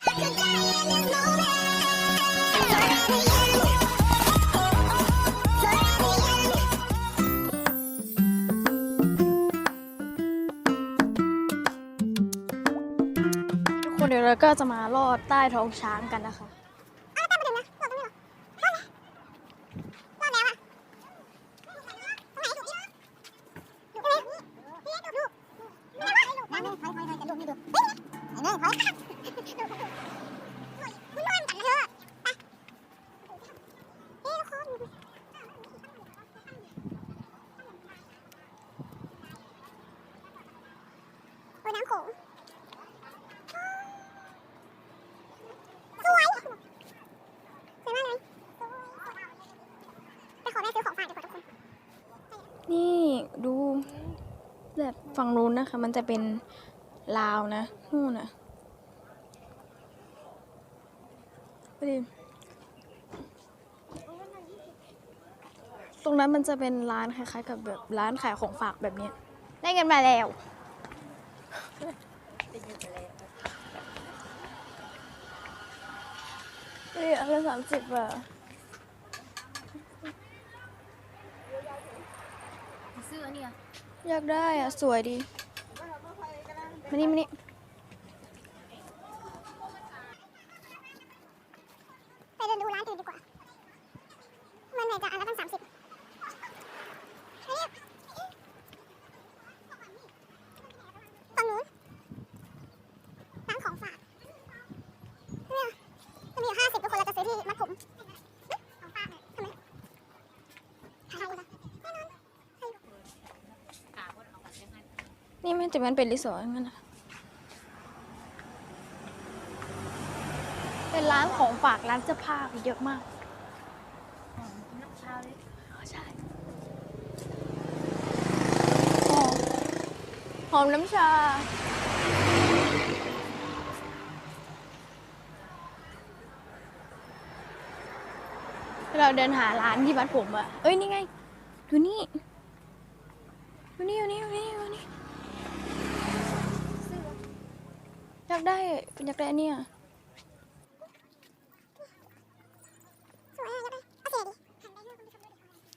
ทุกคนเดี๋ยวเราก็จะมาลอดใต้ท้องช้างกันนะคะ โอ้ยน้ำโขงสวยสวยมากเลยไปขอแม่ซื้อของฝากดีกว่าทุกคน นี่ดูแบบ ฝั่งนู้นนะคะ มันจะเป็นลาวนะนู่นนะไปดิตรงนั้นมันจะเป็นร้านคล้ายๆกับแบบร้านขายของฝากแบบนี้ ได้เงินมาแล้วเฮ้ยอันละสามสิบอะซื้ออันนี้ อยากได้อะ สวยดี มานี่มานี่ ไปเดินดูร้านอื่นดีกว่า มันไหนจะอันละตั้งสามสิบฝั่งนู้นร้านของฝากเนี่ยจะมีอยู่ห้าสิบทุกคนเราจะซื้อที่มัดผมของฝากทำไมขายอะไรนะแน่นอน นี่มันจะมันเป็นรีสอร์ทงั้นนะเป็นร้านของฝากร้านเสื้อผ้าเยอะมากน้ำชาเลยใช่หอมหอมน้ำชา เราเดินหาร้านที่บ้านผมอะเอ้ย นี่ไง ดูนี่ ดูนี่ดูนี่ดูนี่ อยากได้อยากได้อันเนี่ย สวยอะยังไงเอาสีไหนดีหันไปให้คุณผู้ชม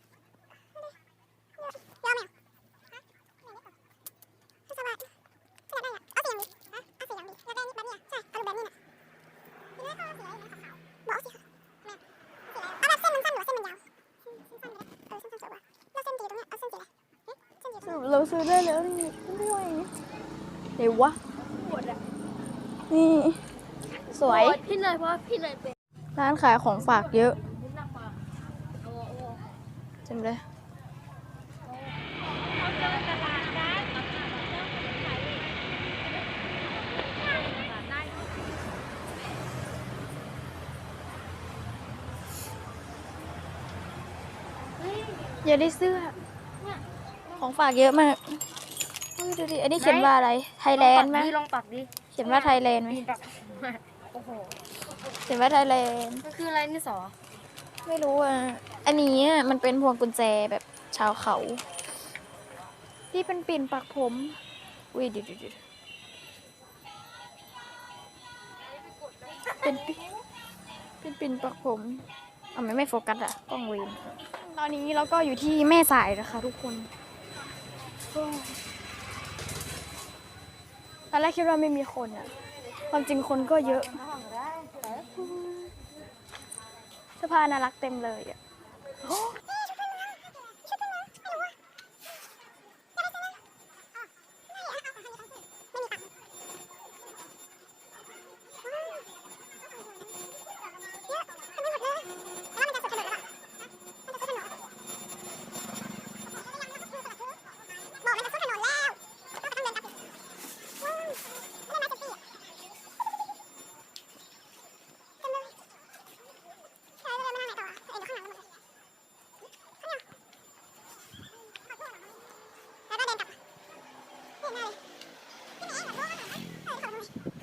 ดูดิยอมไหมอ่ะถ้าสบายอยากได้อะเอาสีอย่างดีฮะเอาสีอย่างดีอยากได้นี่แบบนี้อะใช่เอาแบบนี้น่ะทีนี้ก็เอาสีอะไรนะขาวๆบอกเอาสีขาวแม่สีอะไรเอาแบบเส้นมันสั้นหรือว่าเส้นมันยาวเส้นสั้นก็ได้เออเส้นสั้นสวยกว่าแล้วเส้นตีตรงเนี้ยเอาเส้นสีอะไรเอ๊ะเส้นสี สรุปเราซื้อได้แล้วนี่ไม่ไหวเดี๋ยววะ นี่ สวย พี่เลยเพราะว่าพี่เลยเป็นร้านขายของฝากเยอะมุ้นนักมาโอ้โหจำเลย อย่าได้เสื้อ ของฝากเยอะมากอุ้ยดูดิ อันนี้เขียนว่าอะไร ไทยแลนด์ไหม ลองปักดิ เขียนว่าไทยแลนด์ไหมปักโอ้โหเขียนว่าไทยแลนด์มันคืออะไรนี่สอไม่รู้อะ อันนี้อะมันเป็นพวงกุญแจแบบชาวเขา ที่เป็นปิ่นปักผมอุ้ยเดิดิดิเป็นปิ่นเป็นปิ่นปักผมเอาไม่ไม่โฟกัสอะกล้องเวนตอนนี้เราก็อยู่ที่แม่สายนะคะทุกคนโอ้ย ตอนแรกคิดว่าไม่มีคนอะความจริงคนก็เยอะสะพาน่ารักเต็มเลยอะ Hãy này cái này là Mì Gõ Để không bỏ lỡ những video hấp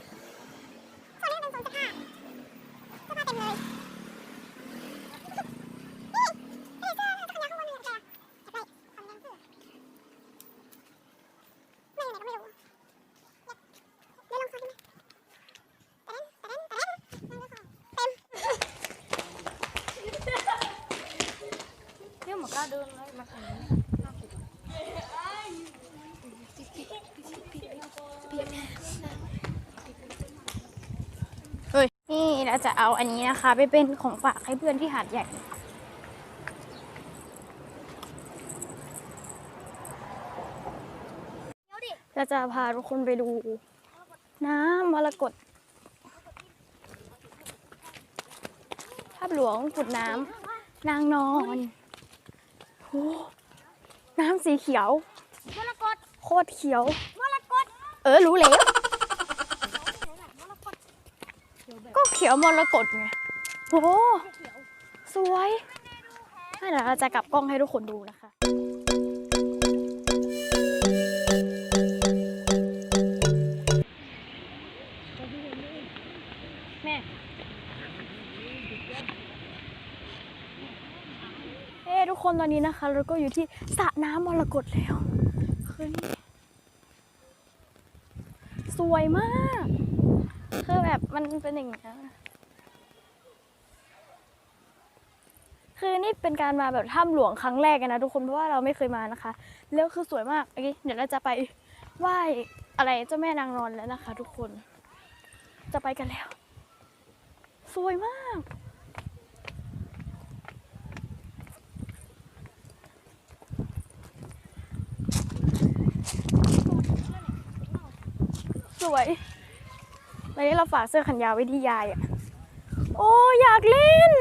นี่เราจะเอาอันนี้นะคะ ไปเป็นของฝากให้เพื่อนที่หาดใหญ่เราจะพาทุกคนไปดู น้ำมรกตภาพหลวงขุดน้ำนางนอนโอ้น้ำสีเขียว มรกตโคตรเขียว มรกตเออ รู้แล้ว มรกตเขี ยวแบบก็เขียวมรกตไงโอ้เขียวสวยเดี๋ยวเราจะกลับกล้องให้ทุกคนดูนะคะแม่เอ้ทุกคนตอนนี้นะคะเราก็อยู่ที่สระน้ำมรกตแล้วคือนี่สวยมาก มันเป็นอย่างนี้คือนี่เป็นการมาแบบถ้ำหลวงครั้งแรกนะทุกคนเพราะว่าเราไม่เคยมานะคะ แล้วคือสวยมากโอเคเดี๋ยวเราจะไปไหว้อะไรเจ้าแม่นางนอนแล้วนะคะ ทุกคน จะไปกันแล้ว สวยมากสวย วันนี้เราฝากเสื้อแขนยาวไว้ที่ยายอะ โอ้อยากเล่น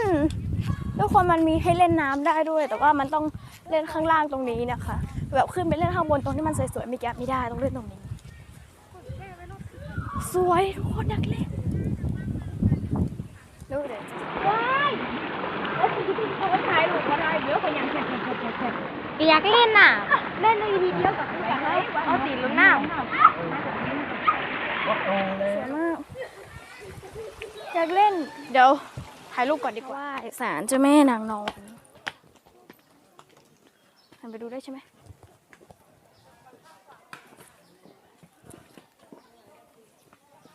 ทุกคนมันมีให้เล่นน้ำได้ด้วย แต่ว่ามันต้องเล่นข้างล่างตรงนี้นะคะ แบบขึ้นไปเล่นข้างบนตรงที่มันสวยๆม่แกไม่ได้ต้องเล่นตรงนี้ สวยทุกคนอยากเล่นดูเดี๋ยว้ายแล้วสิ่งที่เขาถ่ายรูปมาได้เดี๋ยวเขายังแฉะแฉะแฉะแฉะอยากเล่นน่ะ เล่นในทีเดียวกับผู้ใหญ่เอาสีลุ้นหน้า สวยมากอยากเล่น เดี๋ยวถ่ายรูปก่อนดีกว่าสารเจ้าแม่นางนอนหันไปดูได้ใช่ไหม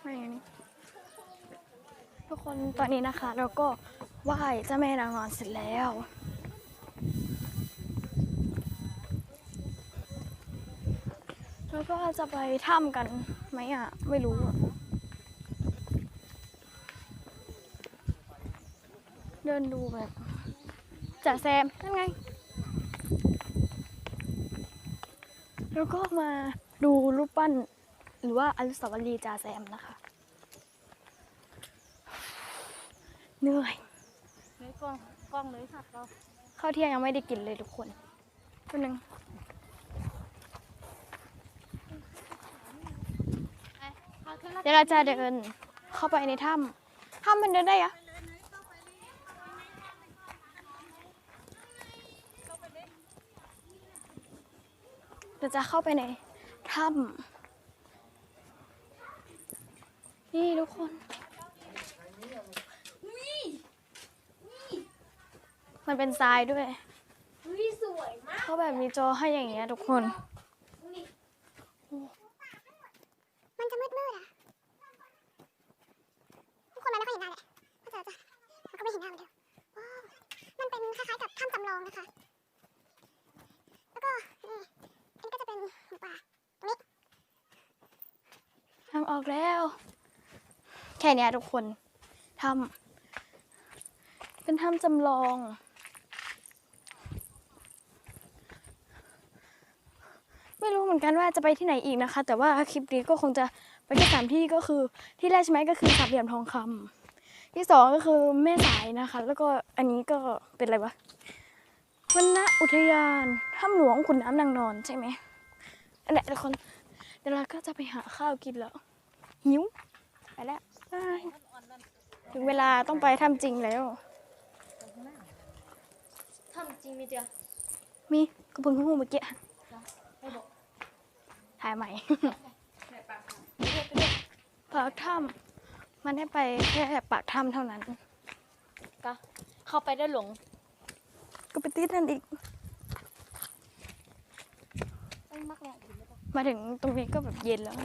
ไม่อย่างนี้ทุกคนตอนนี้นะคะเราก็ไหว้เจ้าแม่นางนอนเสร็จแล้วแล้วก็จะไปถ้ำกัน ไหมอะ ไม่รู้อะเดินดูแบบจ่าแซมนั่นไง แล้วก็มาดูรูปปั้น หรือว่าอนุสาวรีย์จ่าแซมนะคะ เหนื่อยไม่กล้องกล้องเลยค่ะเราข้าวเที่ยงยังไม่ได้กินเลยทุกคนแป๊บนึง เดี๋ยวเราจะเดินเข้าไปในถ้ำถ้ำมันเดินได้เหรอะเดี๋ยวจะเข้าไปในถ้ำนี่ทุกคนมันเป็นทรายด้วยวิสวยมากเขาแบบมีจอให้อย่างเงี้ยทุกคนมันจะมืดมืดๆอะทุกคนมันไม่ค่อยเห็นได้แหละก็จะจะมันก็ไม่เห็นหน้าเหมือนเดิมว้าวมันเป็นคล้ายๆกับถ้ำจำล องนะคะ แล้วก็นี่อันนี้ก็จะเป็นหมูป่าตรงนี้ทางออกแล้ว แค่นี้ทุกคนทำเป็นถ้ำจำลอง ไม่รู้เหมือนกันว่าจะไปที่ไหนอีกนะคะ แต่ว่าคลิปนี้ก็คงจะไปแค่สามที่ก็คือที่แรกใช่ไหมก็คือสามเหลี่ยมทองคำที่สองก็คือแม่สายนะคะ แล้วก็อันนี้ก็เป็นอะไรวะ วันณอุทยานถ้ำหลวงขุนน้ำนางนอนใช่ไหมอันนี้ทุกคน เดี๋ยวเราก็จะไปหาข้าวกินแล้ว หิว ไปแล้วบายถึงเวลาต้องไปทำจริงแล้ว ทำจริงมีเดียวมีกระเพิ่งหูเมื่อกี้ไม่บอกถ่ายใหม่ ปากถ้ำมันให้ไปแค่ปากถ้ำเท่านั้น ก็เข้าไปได้หลงก็ ไปติดนั่นอีกต้องมักแหละอยู่ไม่ต้องมาถึงตรงนี้ก็แบบเย็นแล้ว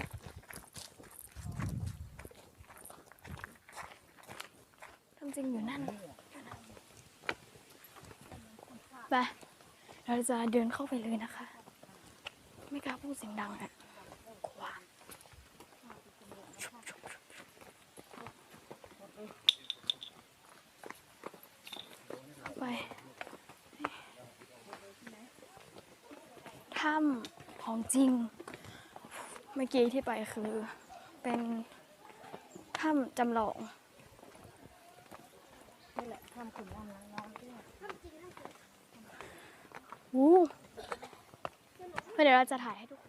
ทำจริงอยู่นั่นไปเราจะเดินเข้าไปเลยนะคะ ไม่กล้าพูดเสียงดังอะกลัวเข้าไป ถ้ำ ของจริง เมื่อกี้ที่ไปคือเป็นถ้ำจำลองนี่แหละถ้ำขุนน้ำน้องๆด้วยอู้เดี๋ยวเราจะถ่ายให้ทุกคน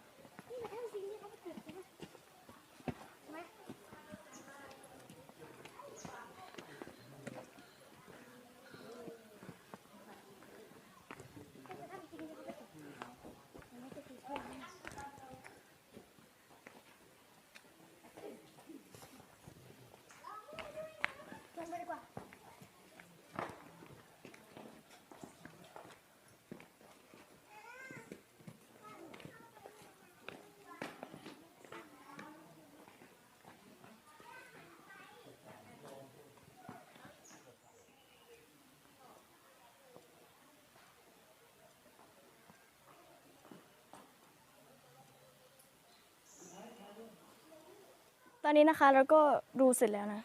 ตอนนี้นะคะเราก็ดูเสร็จแล้วนะ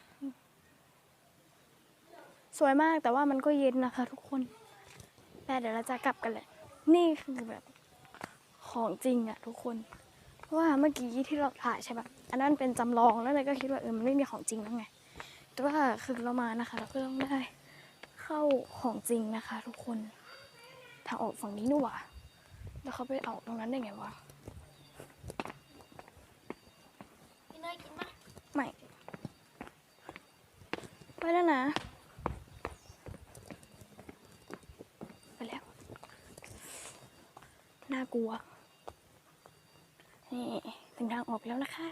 สวยมากแต่ว่ามันก็เย็นนะคะ ทุกคนแต่เดี๋ยวเราจะกลับกันแหละ นี่คือแบบของจริงอะทุกคนเพราะว่าเมื่อกี้ที่เราถ่ายใช่ปะอันนั้นเป็นจำลองแล้วเลยก็คิดว่าเออมันไม่มีของจริงแล้วไง แต่ว่าคือเรามานะคะ เราก็ต้องได้เข้าของจริงนะคะ ทุกคนทางออกฝั่งนี้นี่หว่าแล้วเขาไปออกตรงนั้นได้ไงวะ พี่เนยกินปะ ไม่ไป แล้วนะ ไปแล้ว น่ากลัว นี่ถึงทางออกแล้วนะคะ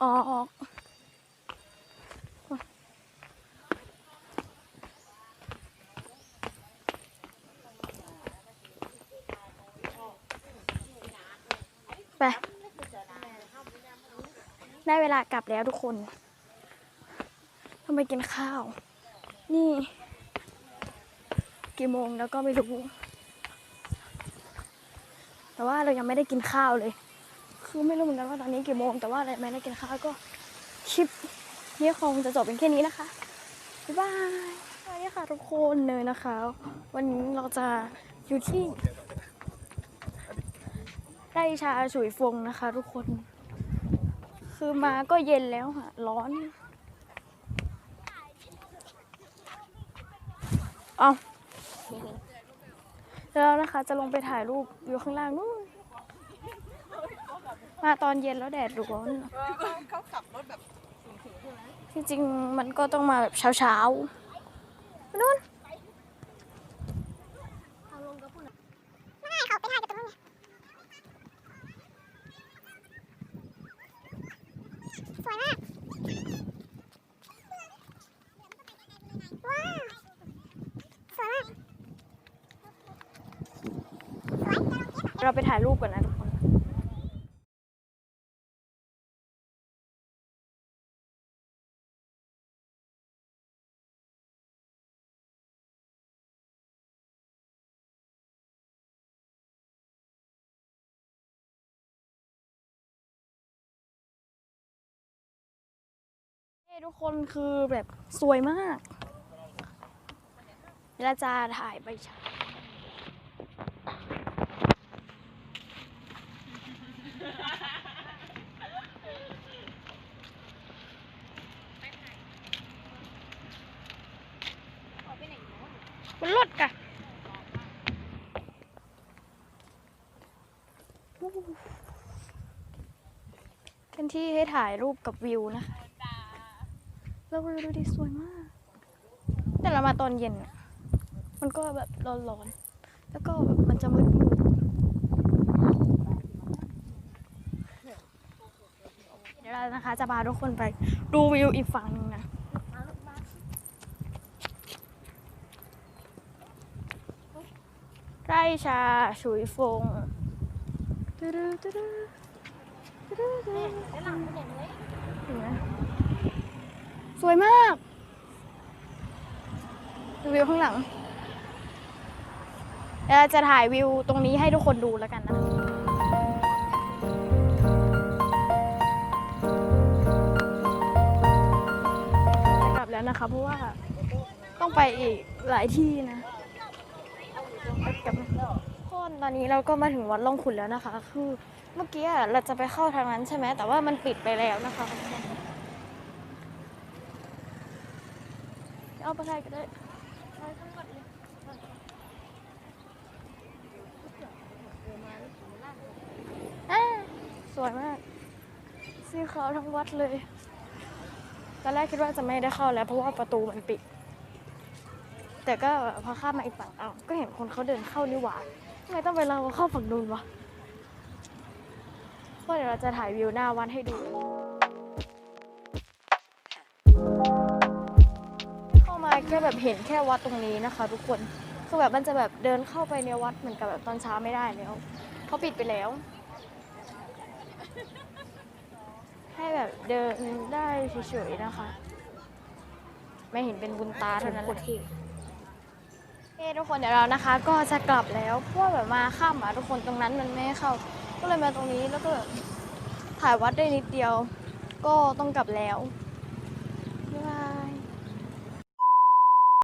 ออกไป ได้เวลากลับแล้วทุกคนต้องไปกินข้าว นี่ กี่โมงแล้วก็ไม่รู้ แต่ว่าเรายังไม่ได้กินข้าวเลย คือไม่รู้เหมือนกันว่าตอนนี้กี่โมง แต่ว่าเรไม่ได้กินข้าวก็คลิปนี้คงจะจบเป็นแค่นี้นะคะ บ๊ายบายสวัสดีค่ะทุกคนเลยนะคะ วันนี้เราจะอยู่ที่ไร่ชาฉุยฟงนะคะ ทุกคน คือมาก็เย็นแล้วค่ะ ร้อนเอาแล้วนะคะ จะลงไปถ่ายรูปอยู่ข้างล่างนู่นมาตอนเย็นแล้วแดดร้อนเขาขับรถแบบที่จริงมันก็ต้องมาแบบเช้าเช้าๆนู่น เอาลงกับผู้น ไม่ได้เขาไปถ่ายกับตรงนู้นไง สวยมากว้าวสวยมากสวยจะเก็บเราไปถ่ายรูปกันนะ ทุกคนเฮ้ทุกคนคือแบบสวยมากเวลาจะถ่ายใบชามันลดกะเป็นที่ให้ถ่ายรูปกับวิวนะคะ แล้ววิวดูดิสวยมาก แต่เรามาตอนเย็นอะมันก็แบบร้อนๆ แล้วก็แบบมันจะมืดๆเดี๋ยวเรานะคะจะพาทุกคนไปดูวิวอีกฝั่งหนึ่งนะไร่ชาฉุยฟงตึ๊ดๆตึ๊ดๆตึ๊ดๆำ สวยมากดูวิวข้างหลังเดี๋ยวเราจะถ่ายวิวตรงนี้ให้ทุกคนดูแล้วกันนะจะกลับแล้วนะคะ เพราะว่าต้องไปอีกหลายที่นะกลับคนตอนนี้เราก็มาถึงวัดล่องขุนแล้วนะคะ คือเมื่อกี้เราจะไปเข้าทางนั้นใช่ไหมแต่ว่ามันปิดไปแล้วนะคะ เอาไปได้ก็ได้อ่าสวยมากสีขาทั้งวัดเลย ตอนแรกคิดว่าจะไม่ได้เข้าแล้ว เพราะว่าประตูมันปิด แต่ก็พอข้ามมาอีกฝั่งเอ้าก็เห็นคนเขาเดินเข้านี่หว่าทำไมต้องไปเราเข้าฝั่งนู้นวะก็เดี๋ยวเราจะถ่ายวิวหน้าวัดให้ดู แค่แบบเห็นแค่วัดตรงนี้นะคะ ทุกคนคือแบบมันจะแบบเดินเข้าไปในวัดเหมือนกับแบบตอนเช้าไม่ได้แล้วเขาปิดไปแล้ว ให้แบบเดินได้เฉยๆนะคะ ไม่เห็นเป็นบุญตาเท่านั้นแหละโอเคทุกคนเดี๋ยวเรานะคะ ก็จะกลับแล้วเพราะว่าแบบมาข้ามอะทุกคนตรงนั้นมันไม่เข้า ก็เลยมาตรงนี้แล้วก็ถ่ายวัดได้นิดเดียว ก็ต้องกลับแล้ว